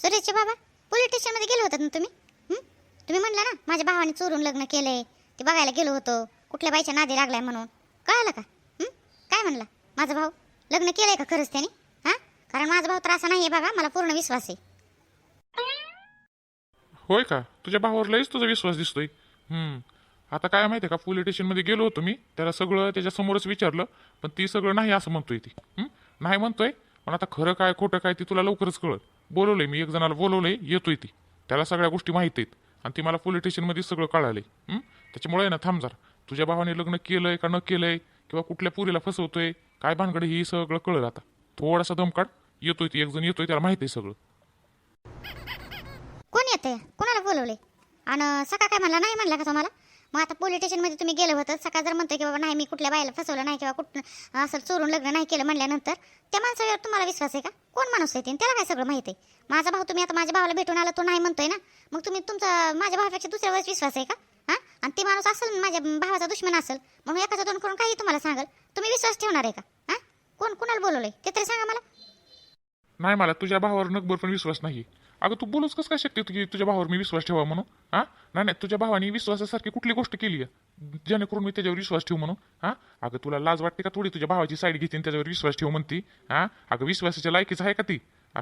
सुरेशचे बाबा पोलीस स्टेशनमध्ये गेले होतात ना तुम्ही? तुम्ही म्हणला ना माझ्या भावाने चोरून लग्न केलंय ते बघायला गेलो होतो. कुठल्या बाईच्या नादी लागलाय म्हणून. कळालं का? काय म्हणला? माझा भाऊ? लग्न केलंय का खरंच त्याने? हां? कारण माझा भाऊ तर असा नाही आहे बघा मला पूर्ण विश्वास आहे. होय का? तुझ्या भावावर लईच तुझा विश्वास दिसतोय. हम्म आता काय माहिती आहे का पोलीस स्टेशनमध्ये गेलो होतो मी त्याला सगळं त्याच्या समोरच विचारलं पण ती सगळं नाही असं म्हणतोय ती. नाही म्हणतोय पण आता खरं काय खोटं काय ती तुला लवकरच कळत बोलवलंय मी एक जणाला बोलवलंय येतोय ती. त्याला सगळ्या गोष्टी माहीत आहेत. आणि ती मला पोलीस स्टेशनमध्ये सगळं कळालंय. त्याच्यामुळे ना थांब जरा. तुझ्या भावाने लग्न केलंय का न केलंय? किंवा कुठल्या पुरीला फसवतोय? काय भानगड ही सगळं कळलं आता. थोडासा दमकाट येतोय ती एक जण येतोय त्याला माहिती आहे सगळं. कोण येते कोणाला बोलवले आणि सकाळ काय म्हणला? नाही म्हणला का तुम्हाला मग आता पोलीस स्टेशनमध्ये तुम्ही गेलं होतं. सकाळ जर म्हणतोय की बाबा नाही मी कुठल्या बायला फसवलं नाही किंवा कुठं असं चोरून लग्न नाही केलं म्हणल्यानंतर त्या माणसावर तुम्हाला विश्वास आहे का? कोण माणूस आहे ते? त्याला काय सगळं माहिती आहे? माझा भाऊ तुम्ही आता माझ्या भावाला भेटून आला तो नाही म्हणतोय ना? मग तुम्ही तुमचा माझ्या भावापेक्षा दुसऱ्यावरच विश्वास आहे का? हां? आणि ते माणूस असेल माझ्या भावाचा दुश्मन असेल मग एकाचा दोन करून काही तुम्हाला सांगाल? तुम्ही विश्वास ठेवणार आहे का? हां? कोण कोणाला बोलवलंय? ते तरी सांगा मला. नाही मला तुझ्या भावावर नकबर पण विश्वास नाही अगं तू बोलूच कसं काय शकते की तुझ्या भावावर मी विश्वास ठेवा म्हणून? हा? नाही नाही तुझ्या भावाने विश्वासासारखी कुठली गोष्ट केली आहे? जेणेकरून मी त्याच्यावर विश्वास ठेवू म्हणून? हा? अगं तुला लाज वाटते का थोडी? तुझ्या भावाची साईड घेते आणि त्याच्यावर विश्वास ठेवू म्हणती. हा? अगं विश्वासाच्या लायकीच आहे का ती?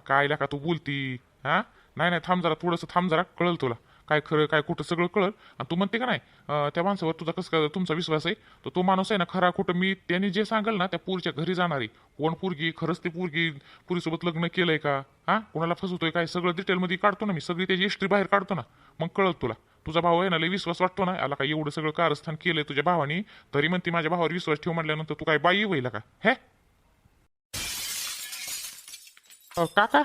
काय का तू बोलती? हा? नाही नाही थांब जरा थोडंसं थांब जरा कळल तुला. काय खरं काय खोटं सगळं कळल. आणि तू म्हणते का नाही अं, त्या माणसावर तुझा कसं काय तुमचा विश्वास आहे? तर तो माणूस आहे ना खरा खोटं मी त्यांनी जे सांगेल ना त्या पूरच्या घरी जाणारी कोण पूरगी? खरंच ती पूरगी पुरीसोबत लग्न केलंय का? हा? कोणाला फसवतोय काय? सगळं डिटेलमध्ये काढतो ना मी सगळी त्याची हिस्ट्री बाहेर काढतो ना. मग कळल तुला. तुझा भाऊ आहे ना लय विश्वास वाटतो ना आला काय एवढं सगळं कारस्थान केलंय तुझ्या भावानी? तरी म्हणते माझ्या भावावर विश्वास ठेव म्हटल्यानंतर तू काय बाई होईल का? हे? अ, काका?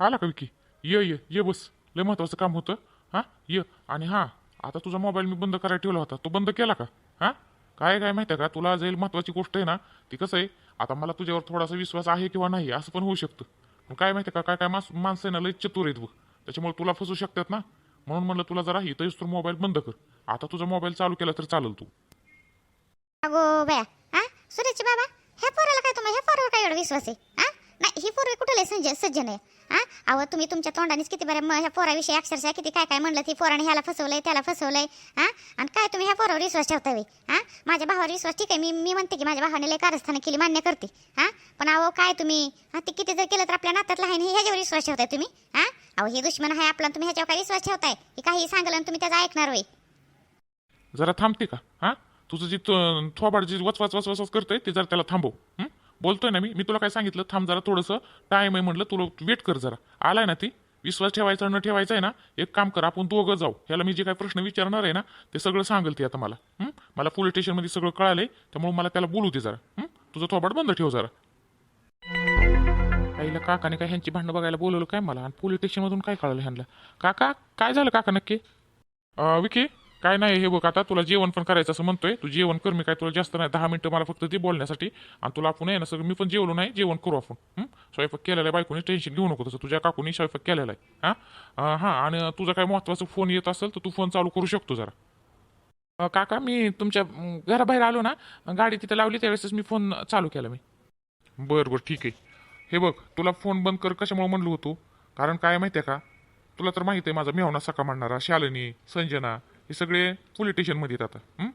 आला का विकी? ये ये ये बस. लय महत्वाचं काम होतं. हां? ये. आणि हां आता तुझा मोबाईल मी बंद करायला ठेवला होता. तो बंद केला का? हां? काय काय माहिती आहे का? तुला जाईल महत्वाची गोष्ट आहे ना ती कसं आहे? आता मला तुझ्यावर थोडासा विश्वास आहे किंवा नाही असं पण होऊ शकतं. पण काय माहिती आहे का? काय काय मास माणसं आहे ना लय चतुर आहेत बघ. त्याच्यामुळे तुला फसू शकतात ना. म्हणून म्हणलं तुला जरा इथं तर मोबाईल बंद कर. आता तुझा मोबाईल चालू केला तर चालेल तू. अगो बया. हा? सुरेश बाबा ह्या पोराला काय तुम्हाला ह्या पोरावर काय एवढा विश्वास आहे? हा? नाही ही पोरं कुठले संजय सज्जन आहे? हा अहो तुम्ही तुमच्या तोंडानेच किती बरं मग ह्या पोराविषयी अक्षरशः किती काय काय म्हणलं ती पोराने ह्याला फसवलंय त्याला फसवलंय हा आणि काय तुम्ही ह्या पोरावर विश्वास ठेवता वे हा माझ्या भावावर विश्वास ठीक आहे मी मी म्हणते की माझ्या भावाने लय कारस्थानं केली मान्य करते हा पण अहो काय तुम्ही? हा ते किती जर केलं तर आपल्या नात्यातलं आहे ना ह्याच्यावर विश्वास ठेवताय तुम्ही हा अहो हे दुश्मन आहे आपला तुम्ही ह्याच्यावर काय विश्वास ठेवताय? की काही सांगलं आणि तुम्ही त्याचा ऐकणार होय. जरा थांबते का? हा? तुझं जी थोबाड जी वचवाच वचवाच करतोय ते जरा त्याला थांबव हं? बोलतोय ना मी. मी तुला काय सांगितलं? थांब जरा थोडंसं. टाइम आहे म्हटलं तुला वेट कर जरा. आलाय ना ती? विश्वास ठेवायचा न ठेवायचा आहे ना एक काम कर आपण दोघं जाऊ. ह्याला मी जे काही प्रश्न विचारणार आहे ना ते सगळं सांगेल ते आता मला. हं? मला पोलीस स्टेशनमध्ये सगळं कळालंय त्यामुळे मला त्याला बोलू दे जरा. हं? तुझं थोबाड बंद ठेव जरा. आईला काकाने काय ह्यांची भांडणं बघायला बोलवलं काय मला? आणि पोलीस स्टेशनमधून काय कळालं ह्यांना? काका काय झालं काका नक्की? अं, विकी? काय नाही हे बघ आता तुला जेवण पण करायचं असं म्हणतोय. तू जेवण कर मी काय तुला जास्त नाही. दहा मिनिटं मला फक्त ते बोलण्यासाठी. आणि तुला आपण आहे ना सगळं मी पण जेवलो नाही जेवण करू आपण. स्वयंपाक केलेला आहे बायकोनी टेन्शन घेऊ नको तसं. तुझ्या काकूनी स्वयंपाक केलेला आहे. हां? हां आणि तुझा काय महत्त्वाचा फोन येत असेल तर तू फोन चालू करू शकतो जरा. काका मी तुमच्या घराबाहेर आलो ना गाडी तिथं लावली त्यावेळेसच मी फोन चालू केला मी. बरं बरं ठीक आहे. हे बघ तुला फोन बंद कर कशामुळे म्हणलो होतो? कारण काय माहिती आहे का? तुला तर माहिती आहे माझा मेहना सका म्हणणारा शालिनी संजना हे सगळे पोलीस स्टेशनमध्ये येतात आता. हं?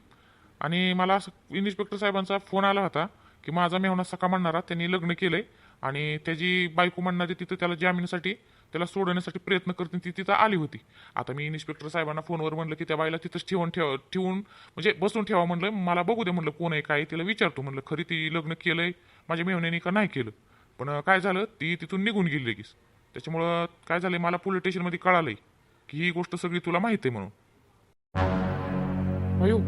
आणि मला असं इन्स्पेक्टर साहेबांचा फोन आला होता की माझा मेहना सका म्हणणारा त्यांनी लग्न केलंय आणि त्याची बायको म्हणणारी तिथं त्याला जामिनासाठी त्याला सोडवण्यासाठी प्रयत्न करते ती तिथं आली होती. आता मी इन्स्पेक्टर साहेबांना फोनवर म्हणलं की त्या बाईला तिथंच ठेवून ठेव ठेवून म्हणजे बसून ठेवा म्हणलं मला बघू दे म्हणलं कोण आहे काय आहे, तिला विचारतो म्हणलं खरी ती लग्न केलंय माझ्या मेहण्याने का नाही केलं? पण अं, काय झालं ती तिथून निघून गेली लगेच. त्याच्यामुळं काय झालंय मला पोलीस स्टेशनमध्ये कळालंय की ही गोष्ट सगळी तुला माहिती आहे म्हणून. अयो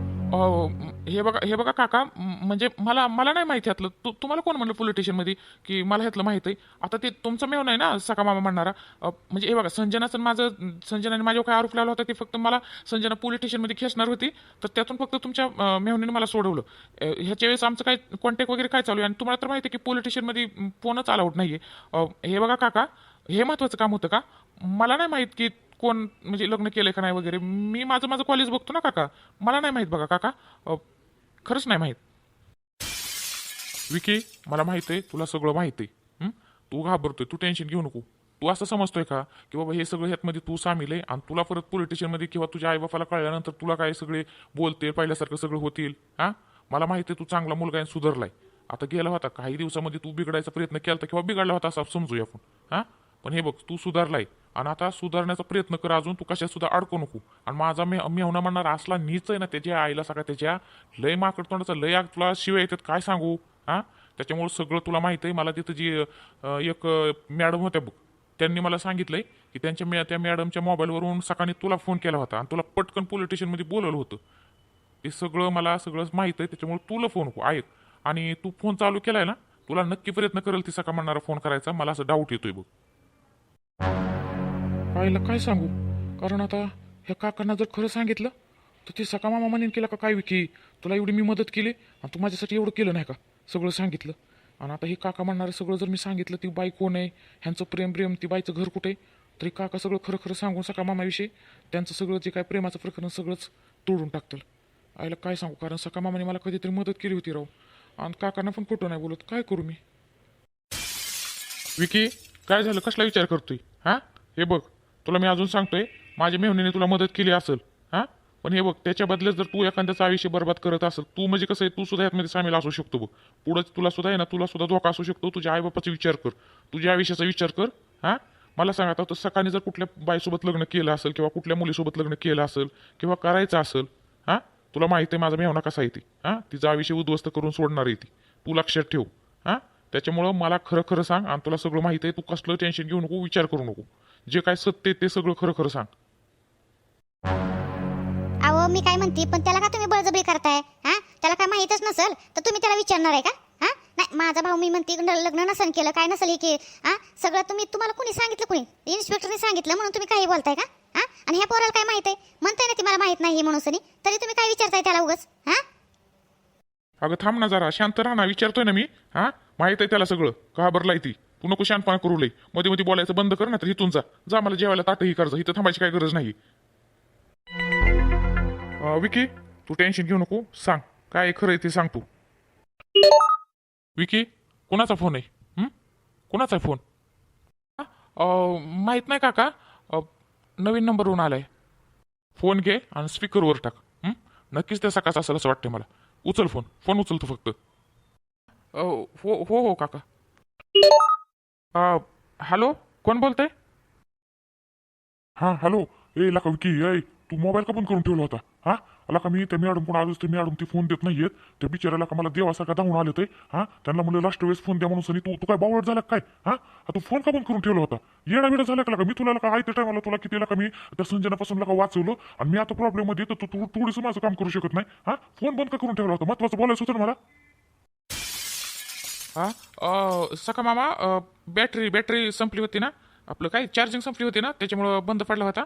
हे बघा हे बघा काका म्हणजे मला मला नाही माहिती ह्यातलं तू तुम्हाला कोण म्हणलं पोलीस स्टेशनमध्ये की मला ह्यातलं माहीत आहे. आता ते तुमचं मेव आहे ना सका मामा म्हणणारा. म्हणजे हे बघा संजनाचं माझं संजनाने माझ्यावर काय आरोप लावला होता ते फक्त मला संजना पोलीस स्टेशनमध्ये खेचणार होती. तर त्यातून फक्त तुमच्या अ, मला सोडवलं. ह्याच्या वेळेस आमचं काय कॉन्टॅक्ट वगैरे काय चालू आहे? आणि तुम्हाला तर माहिती आहे की पोलीस स्टेशनमध्ये फोनच अलाउड नाही आहे हे बघा काका हे महत्वाचं काम होतं का? मला नाही माहीत की कोण म्हणजे लग्न केलंय का नाही वगैरे? मी माझं माझं कॉलेज बघतो ना काका. मला नाही माहीत बघा काका. अ, खरंच नाही माहीत. विकी मला माहीत आहे तुला सगळं माहीत आहे. हं? तू घाबरतोय तू टेन्शन घेऊ नको. तू असं समजतोय का? की बाबा हे सगळं ह्यातमध्ये तू सामील आहे आणि तुला परत पोलिटिशनमध्ये किंवा तुझ्या आईबापाला कळल्यानंतर तुला काय सगळे बोलते पहिल्यासारखं सगळं होतील? हा? मला माहिती आहे तू चांगला मुलगा आहे सुधारलाय. आता गेला होता काही दिवसामध्ये तू बिघडायचा प्रयत्न केला होता किंवा बिघडला होता असं समजूया आपण. हा? पण हे बघ तू सुधारलाय. आणि आता सुधारण्याचा प्रयत्न कर अजून तू कशा सुद्धा अडकू नको. आणि माझा मी मेहना म्हणणार असला नीच आहे ना त्याच्या आईला सगळ्या त्याच्या लय माकड तोंडाचा लय आग तुला शिवाय येतात काय सांगू? हा? त्याच्यामुळे सगळं तुला माहीत आहे मला तिथं जी एक मॅडम होत्या बघ त्यांनी मला सांगितलंय की त्यांच्या मॅ- त्या मॅडमच्या मोबाईलवरून सकाळी तुला फोन केला होता आणि तुला पटकन पोलीस स्टेशनमध्ये बोलवलं होतं. ते सगळं मला सगळंच माहीत आहे त्याच्यामुळे तुला फोन नको ऐक. आणि तू फोन चालू केलाय ना तुला नक्की प्रयत्न करेल ती सकाळ म्हणणारा फोन करायचा मला असं डाऊट येतोय बघ. आईला काय सांगू? कारण आता ह्या काकांना जर खरं सांगितलं तर ती सका मामा म्हणेन केला का काय विकी? तुला एवढी मी मदत केली आणि तू माझ्यासाठी एवढं केलं नाही का? सगळं सांगितलं. आणि आता हे काका म्हणणारं सगळं जर मी सांगितलं ती बाई कोण आहे? ह्यांचं प्रेम प्रेम ती बाईचं घर कुठे? आहे तरी काका सगळं खरं खरं सांगून सका मामाविषयी त्यांचं सगळं जे काय प्रेमाचं प्रकरण सगळंच तोडून टाकतील. आईला काय सांगू? कारण सका मामाने मला कधीतरी मदत केली होती राव. आणि काकांना पण कुठं नाही बोलत. काय करू मी? विकी काय झालं? कसला विचार करतोय? हा? हे बघ. तुला मी अजून सांगतोय माझ्या मेहनीने तुला मदत केली असेल हा? पण हे बघ त्याच्या बदल्यात जर तू एखाद्याचं आयुष्य बर्बाद करत असेल तू म्हणजे कसं आहे तू सुद्धा यातमध्ये सामील असू शकतो बघ. पुढं तुला सुद्धा आहे ना तुला सुद्धा धोका असू शकतो तुझ्या आईबापाचा विचार कर. तुझ्या आयुष्याचा विचार कर हा? मला सांग आता सकाळी जर कुठल्या बाईसोबत लग्न केलं असेल किंवा कुठल्या मुलीसोबत लग्न केलं असेल किंवा करायचं असेल हा? तुला माहिती आहे माझा मेहना कसा आहे ती हा? तिचा आयुष्य उद्ध्वस्त करून सोडणार आहे ती. तू लक्षात ठेव हा? त्याच्यामुळं मला खरं खरं सांग आणि तुला सगळं माहिती आहे तू कसलं टेन्शन घेऊ नको विचार करू नको. जे काय सत्य आहे ते सगळं खरं खरं सांग. अहो मी काय म्हणते पण त्याला का तुम्ही बळजबरी करताय? हा? त्याला काय माहीतच नसेल तर तुम्ही त्याला विचारणार आहे का? हा? नाही माझा भाऊ मी म्हणते न- लग्न नसन केलं काय नसेल हे की हा? सगळं तुम्ही तुम्हाला कुणी सांगितलं कुणी? इन्स्पेक्टरने सांगितलं म्हणून तुम्ही काही बोलताय का? हा? आणि ह्या पोराला काय माहीत आहे? म्हणताय ना ती मला माहीत नाही म्हणून सनी. तरी तुम्ही काय विचारताय त्याला उगाच? हा? अगं थांब ना जरा शांत राहा ना विचारतोय ना मी. हा? माहीत आहे त्याला सगळं. का भरलाय ती. तू नको शांतपणा करू लई मध्ये मध्ये बोलायचं बंद कर ना तर इथून जा. जा मला जेवायला ताटही कर इथं थांबायची काय गरज नाही. अं, विकी तू टेन्शन घेऊ नको. सांग. काय आहे खरं आहे ते सांग तू. विकी कोणाचा फोन आहे? हं? कोणाचा आहे फोन हा? अं, माहीत नाही काका. अं, नवीन नंबरवरून आलाय. फोन घे आणि स्पीकरवर टाक. हं? नक्कीच त्या सकाळचा असेल असं वाटतंय मला. उचल फोन फोन उचलतो फक्त. अ, हो हो हो काका. हॅलो? कोण बोलतंय? हा हॅलो. ए लका विकी ए तू मोबाईल का बंद करून ठेवला होता? हा? आला का मी त्या मॅडम पण आलोच ते मॅडम ते फोन देत नाहीयेत. त्या बिचाराला का मला देवासारखा धावून आले ते? हा? त्यांना म्हणलं लास्ट वेळेस फोन द्या म्हणून सनी तू तू काय बावळट झाला काय? हा? तू फोन का बंद करून ठेवला होता? येडा वेडा झाला का मी तुला का आहे त्या टायमाला तुला किती का मी त्या संजनापासून लका वाचवलं आणि मी आता प्रॉब्लेममध्ये तर तू थोडीसं माझं काम करू शकत नाही. हा? फोन बंद का करून ठेवला होता? महत्वाचं बोलायचं होतं मला. हा? सका मामा बॅटरी बॅटरी संपली होती ना? आपलं काय? चार्जिंग संपली होती ना? त्याच्यामुळं बंद पडला होता.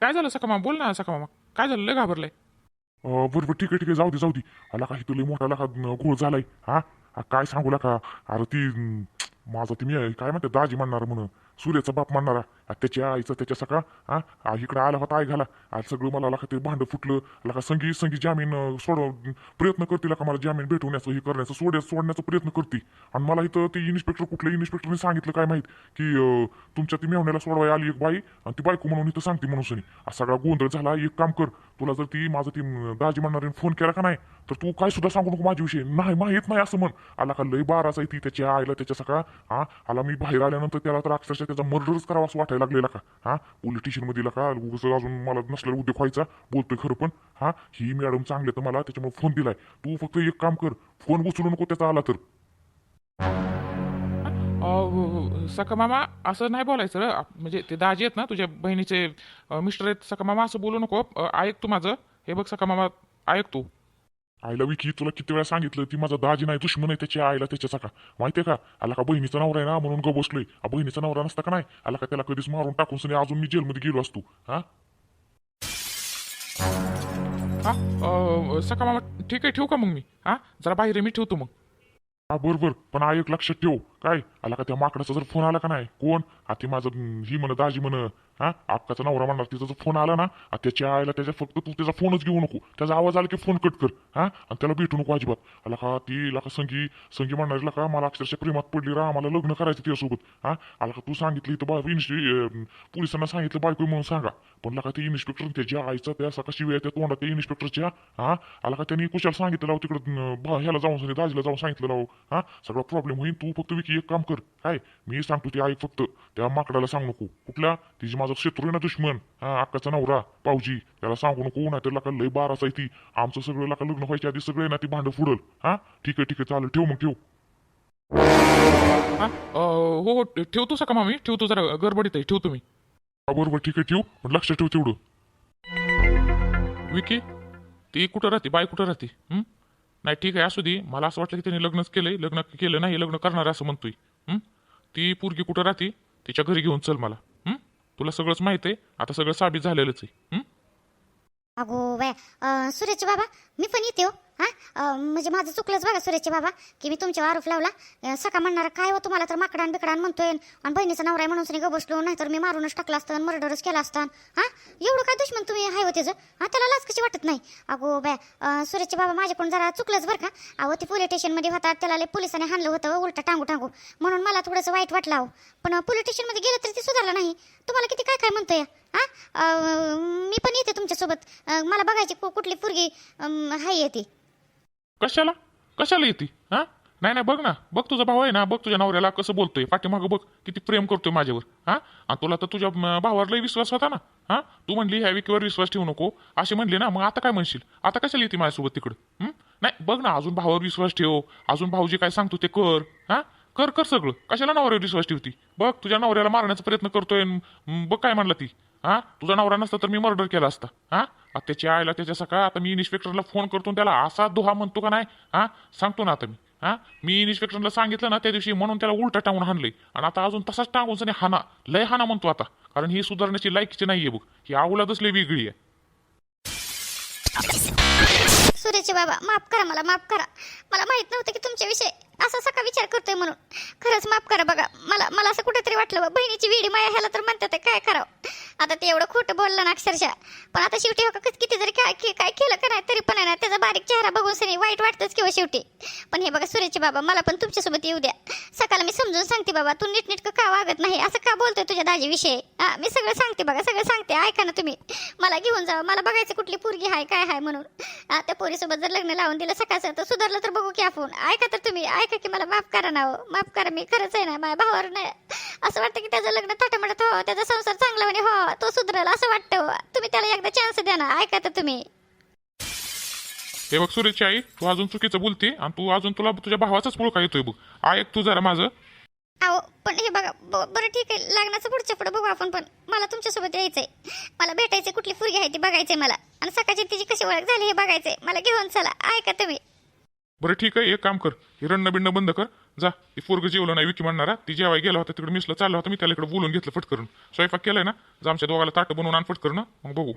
काय झालं सका मामा? बोल ना सका मामा. काय झालं? लय घाबरलंय. अं, बरं बरं ठीक आहे ठीक आहे. जाऊ दे जाऊ दे. आला का तुला मोठा लखा घोळ झालाय. हा? काय सांगू का अरे ती माझा ती मी काय म्हणते? दाजी म्हणणार म्हणून. सूर्याचा बाप मानणारा. आ, त्याच्या आईचा त्याच्या सका हा आ, इकडे आला होता आई घाला आज सगळं मला लका ते भांड फुटलं. लका संगी संगी जामीन सोडव सोड प्रयत्न करते का मला जामीन भेटवण्याचं हे करण्याचं सोड्या सोडण्याचा प्रयत्न करते आणि मला इथं ते इन्स्पेक्टर कुठलं इन्स्पेक्टरने सांगितलं काय माहीत? की तुमच्या ती मेवण्याला सोडवाय आली एक बाई आणि ती बायको म्हणून इथं सांगते म्हणून सनी. सगळा गोंधळ झाला एक काम कर. तुला जर ती माझं ती दाजी म्हणणारे फोन केला का नाही तर तू काय सुद्धा सांगू नको माझ्याविषयी नाही माहीत नाही असं म्हण. आला का लय बाराचा ती त्याच्या आईला त्याच्या सकाळ हा? आला मी बाहेर आल्यानंतर त्याला तर अक्षरशः त्याचा मर्डरच करावा असं वाटायला लागलेला का? हा? पोलीस स्टेशनमध्ये का? उगस अजून मला नसलेला उद्योग व्हायचा. बोलतोय खरं पण हा? ही मॅडम चांगले तर मला त्याच्यामुळे फोन दिलाय. तू फक्त एक काम कर फोन उचलू नको त्याचा आला तर. सका मामा असं नाही बोलायचं रे. म्हणजे ते दाजी आहेत ना तुझ्या बहिणीचे मिस्टर आहेत सका मामा असं बोलू नको. ऐक तू माझं. हे बघ सका मामा ऐक तू. आईला विकी तुला किती वेळा सांगितलं ती माझा दाजी नाही दुश्मन आहे त्याच्या आईला त्याच्या सका माहितीये का? आला का बहिणीचा नवरा आहे ना म्हणून ग बसलोय. बहिणीचा नवरा नसता का नाही? आला का त्याला कधीच मारून टाकून सनी अजून मी जेलमध्ये गेलो असतो. हा? हा? सका मामा ठीक आहे ठेवू का मग मी? हा? जरा बाहेर मी ठेवतो मग. हा बरोबर पण आ एक लक्षात ठेव. काय? आला का त्या माकडाचा जर फोन आला का नाही? कोण? आ ते माझं ही म्हण दाजी म्हण. हा? आपकाचा नवरा म्हणणार तिचा जर फोन आला ना आ त्याच्या आईला त्याच्या फक्त तू त्याचा फोनच घेऊ नको. त्याचा आवाज आला की फोन कट कर. हा? आणि त्याला भेटू नको अजिबात. आला का ती ला का संगी संगी म्हणणार का मला अक्षरशः प्रेमात पडली रा आम्हाला लग्न करायचं तिच्यासोबत हा? आला का तू सांगितलं इथं बा पोलिसांना सांगितलं बायको म्हणून सांगा. पण लका ते इन्स्पेक्टर त्याच्या आईचा त्या सका शिव्या त्या तोंडात त्या इन्स्पेक्टरच्या हा? आला का त्यांनी कुशाला सांगितलं लाव तिकडं ह्याला जाऊन सांगितलं दाजीला जाऊन सांगितलं लाव हा? सगळा प्रॉब्लेम होईल तू फक्त विकी एक काम कर. काय? मी सांगतो ते ऐक फक्त. त्या माकडाला सांग नको. कुठल्या? तिची माझा शत्रू आहे ना दुश्मन. हा अक्काचा नवरा पावजी. त्याला सांगू नको नाही तर लका लय बाराचा आहे ती. आमचं सगळं लका लग्न व्हायच्या आधी सगळे ना ती भांडं फुडल. हा? ठीक आहे ठीक आहे. चालेल ठेव मग ठेव. हा? हो ठेवतो सका मामी. ठेवतो जरा. गडबडीत आहे. ठेवतो मी. बरोबर. ठीक आहे ठेव. पण लक्षात ठेव तेवढं. विकी ती कुठं राहते? बाय कुठं राहते? नाही ठीक आहे असू दे. मला असं वाटलं की त्यांनी लग्नच केलंय. लग्न केलं नाही लग्न करणार असं म्हणतोय. हं? ती पोरगी कुठं राहते? तिच्या घरी घेऊन चल मला. हं? तुला सगळंच माहीत आहे. आता सगळं साबित झालेलंच आहे. हं? अगो बाय बाबा मी पण येते हो. म्हणजे माझं चुकलंच बघा सुरेशचे बाबा की मी तुमच्यावर आरोप लावला. सका म्हणणार काय हो तुम्हाला तर माकडान बिकडान म्हणतोय आणि बहिणीचा नवरा म्हणून सुनी ग बसलो नाहीतर मी मारूनच टाकलं असतं मर्डरच केला असता हा? एवढं काय दुश्मन तुम्ही आहे हो त्याचं? हा त्याला लाच कशी वाटत नाही? अगो बाय सुरेशचे बाबा माझ्याकडून जरा चुकलंच बरं का? अहो ते पोलीस स्टेशनमध्ये होता त्याला पोलिसाने हाणलं होतं उलटा टांगू टांगू. म्हणून मला थोडंसं वाईट वाटलं अहो. पण पोलीस स्टेशनमध्ये गेलं तरी ते सुधारलं नाही. तुम्हाला किती काय काय म्हणतोय? हा? मी पण येते तुमच्यासोबत. मला बघायची कु- कुठली पोरगी अं, हाय येते कशाला? कशाला येते? हा? नाही नाही बघ ना. बघ तुझा भाऊ आहे ना. बघ तुझ्या नवऱ्याला कसं बोलतोय. पाठीमागं बघ किती प्रेम करतोय माझ्यावर. हा? आणि तुला तर तुझ्या भावावर लई विश्वास होता ना. हा? तू म्हणली ह्या विकीवर विश्वास ठेवू नको. असे म्हणले ना मग आता काय म्हणशील? आता कशाला येते माझ्यासोबत तिकडं? नाही बघ ना अजून भावावर विश्वास ठेव. अजून भाऊजी काय सांगतो ते कर. हा? कर कर सगळं. कशाला नवऱ्यावर विश्वास ठेवती? बघ तुझ्या नवऱ्याला मारण्याचा प्रयत्न करतोय बघ काय म्हणला ती. हा? तुझा नवरा नसता तर मी मर्डर केला असता. हा? त्याच्या आईला त्याच्या सकाळ आता मी इन्स्पेक्टरला फोन करतो त्याला असा दुहा म्हणतो का नाही? हा? सांगतो ना आता मी. हा? मी इन्स्पेक्टरला सांगितलं ना त्या दिवशी म्हणून त्याला उलटा टांगून हाणले आणि आता अजून तसाच टांगून सनी हाना लय हाना म्हणतो आता. कारण ही सुधारण्याची लायकीची नाहीये बघ. ही आवलादच लय वेगळी आहे. सुरेशचे बाबा माफ करा मला माफ करा. मला माहीत नव्हतं की तुमच्याविषयी असा सका विचार करतोय म्हणून. खरंच माफ करा बघा. मला मला असं कुठेतरी वाटलं बा, बहिणीची विडी माया ह्याला तर म्हणतात काय करावं? आता ते एवढं खोटं बोललं ना अक्षरशः. पण आता शेवटी हो का किती जरी काय काय केलं का नाही तरी पण आहे ना त्याचा बारीक चेहरा बघून सरी वाईट वाटतंच किंवा हो शेवटी. पण हे बघा सुरेशचे बाबा मला पण तुमच्यासोबत येऊ द्या. सकाळला मी समजून सांगते बाबा तू नीटनेटकं का वागत नाही? असं का बोलतोय तुझ्या दाजीविषयी? हा मी सगळं सांगते बघा सगळं सांगते. ऐका ना तुम्ही. मला घेऊन जा मला बघायचं कुठली पोरगी आहे काय आहे म्हणून. त्या पोरीसोबत जर लग्न लावून दिलं सकाळचं तर सुधारलं तर बघू की आपण. ऐका तर तुम्ही ऐका की मला माफ करा ना हो. माफ करा मी खरंच आहे ना माझ्या भावावर नाही. असं वाटतं की त्याचं लग्न थाटामाटात हो त्याचा संसार चांगला म्हणे हो तो सुधरेल असं वाटतं हो. तुम्ही त्याला एकदा चान्स द्या ना ऐका तर तुम्ही. हे बघ सुरेशची आई तू अजून चुकीचं बोलते आणि तू अजून तुला तुझ्या भावाचाच पुळका येतोय बघ. ऐक तू जरा माझं. अहो पण हे बघा ब- बरं ठीक आहे लग्नाचं पुढच्या पुढे बघू आपण पण मला तुमच्यासोबत यायचंय. मला भेटायचं कुठली फुरगी आहे ती बघायचंय मला. आणि सकाळची तिची कशी ओळख झाली हे बघायचंय. मला घेऊन चला ऐका तुम्ही. बरं ठीक आहे एक काम कर. हे बिंड बंद कर. जा. ती पोरग जेवलं नाही विकी म्हणणारा. ती जेवाय गेला होता तिकडे मिसला चालला होता मी त्याला इकडे बोलून घेतलं फटकरून स्वयंपाक केलाय ना? जा आमच्या दोघाला ताट बनवून आण फटकरून मग बघू.